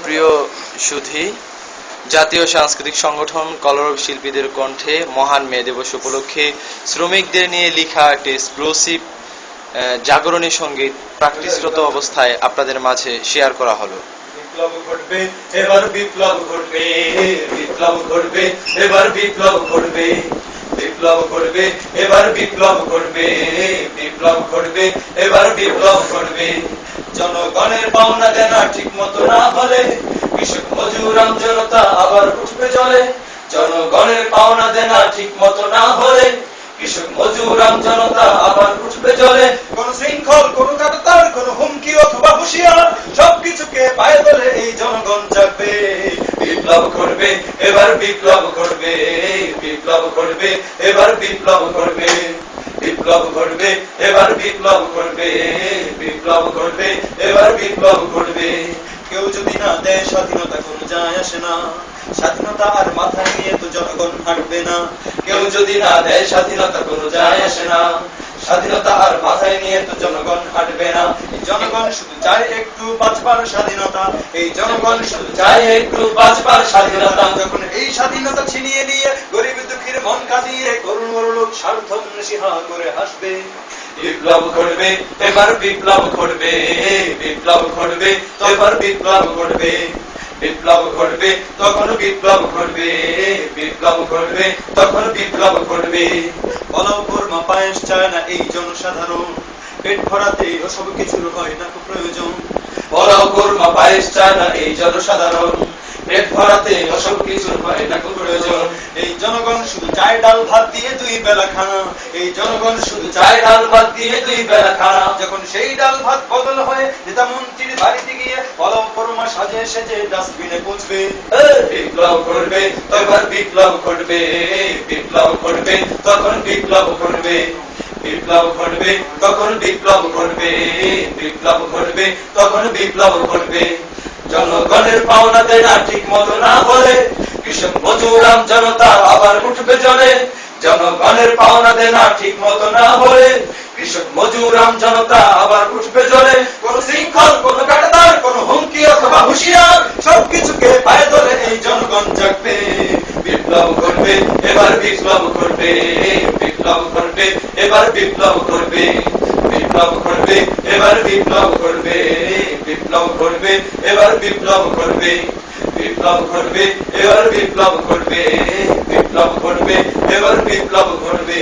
প্রিয় সুধী, জাতীয় সাংস্কৃতিক সংগঠন কলরব শিল্পীদের কণ্ঠে মহান মে দিবস উপলক্ষে শ্রমিকদের নিয়ে লেখা একটি এক্সক্লুসিভ জাগরণী সংগীত প্র্যাকটিসরত অবস্থায় আপনাদের মাঝে শেয়ার করা হলো। বিপ্লব ঘটবে, এবার বিপ্লব ঘটবে বিপ্লব ঘটবে, এবার বিপ্লব ঘটবে। বিপ্লব ঘটবে, এবার বিপ্লব ঘটবে বিপ্লব ঘটবে, এবার বিপ্লব ঘটবে। জনগণের পাওনা দেনা ঠিক মতো না হলে কৃষক মজুর জনতা আবার উঠবে চলে। জনগণের পাওনা দেনা ঠিক মতো না হলে কৃষক মজুর জনতা আবার উঠবে চলে। কোন শৃঙ্খল কোন কাটাতার কোন হুমকি অথবা করবে, এবার বিপ্লব করবে বিপ্লব করবে এবার বিপ্লব করবে বিপ্লব করবে এবার বিপ্লব করবে বিপ্লব করবে এবার বিপ্লব করবে কেউ যদি না দেয় স্বাধীনতা, কোনো যায় আসে না। স্বাধীনতা আর মাথায় নিয়ে তো জনগণ হাঁটবে না। কেউ যদি না দেয় স্বাধীনতা, কোনো যায় আসে না। স্বাধীনতা আর মাথায় নিয়ে জনগণ শুধু চায় একটু বাঁচবার স্বাধীনতা। এই জনগণ শুধু চায় একটু বাঁচবার স্বাধীনতা। যখন এই স্বাধীনতা ছিনিয়ে নিয়ে গরিব দুঃখীর মন কাঁদিয়ে করুণ লোক স্বার্থ সিহা করে হাসবে। বিপ্লব ঘটবে, এবার বিপ্লব ঘটবে। বিপ্লব ঘটবে এবার বিপ্লব ঘটবে। বিপ্লব ঘটবে, তখন বিপ্লব ঘটবে। বিপ্লব ঘটবে, তখন বিপ্লব ঘটবে। বলাও কর্মা চায় না এই জনসাধারণ। পেট ভরাতে সব কিছুর হয় না প্রয়োজন। বলাও কর্মা পায়েস চায় না এই জনসাধারণ। পেট ভরাতে অসব কিছুর হয় না প্রয়োজন। এই জনগণ শুধু চায় ডাল ভাত দিয়ে দুই বেলা খানা। এই জনগণ শুধু চায় ডাল ভাত দিয়ে দুই বেলা খানা। যখন সেই ডাল ভাত বদল হয়ে, নেতা মন্ত্রীর বাড়িতে গিয়ে বলম পরমা সাজে সেজে ডাস্টবিনে পৌঁছবে। বিপ্লব করবে তখন বিপ্লব ঘটবে। বিপ্লব ঘটবে, তখন বিপ্লব ঘটবে। বিপ্লব ঘটবে, তখন বিপ্লব ঘটবে বিপ্লব ঘটবে, তখন বিপ্লব ঘটবে। জনগণের পাওনা দেনা ঠিক মতো না বলে কৃষক মজুরাম জনতা আবার উঠবে চলে জনগণের পাওনা দেনা ঠিক মতো না বলে কৃষক মজুরাম জনতা আবার উঠবে চলে কোন শৃঙ্খল, কোন কাটাতার, কোন হুমকি অথবা হুঁশিয়ার সবকিছুকে পায়ে ধরে এই জনগণ জাগবে। বিপ্লব করবে এবার বিপ্লব করবে, বিপ্লব করবে, এবার বিপ্লব করবে বিপ্লব করবে, এবার বিপ্লব করবে বিপ্লব করবে, এবার বিপ্লব করবে বিপ্লব করবে, এবার বিপ্লব করবে বিপ্লব করবে, এবার বিপ্লব করবে।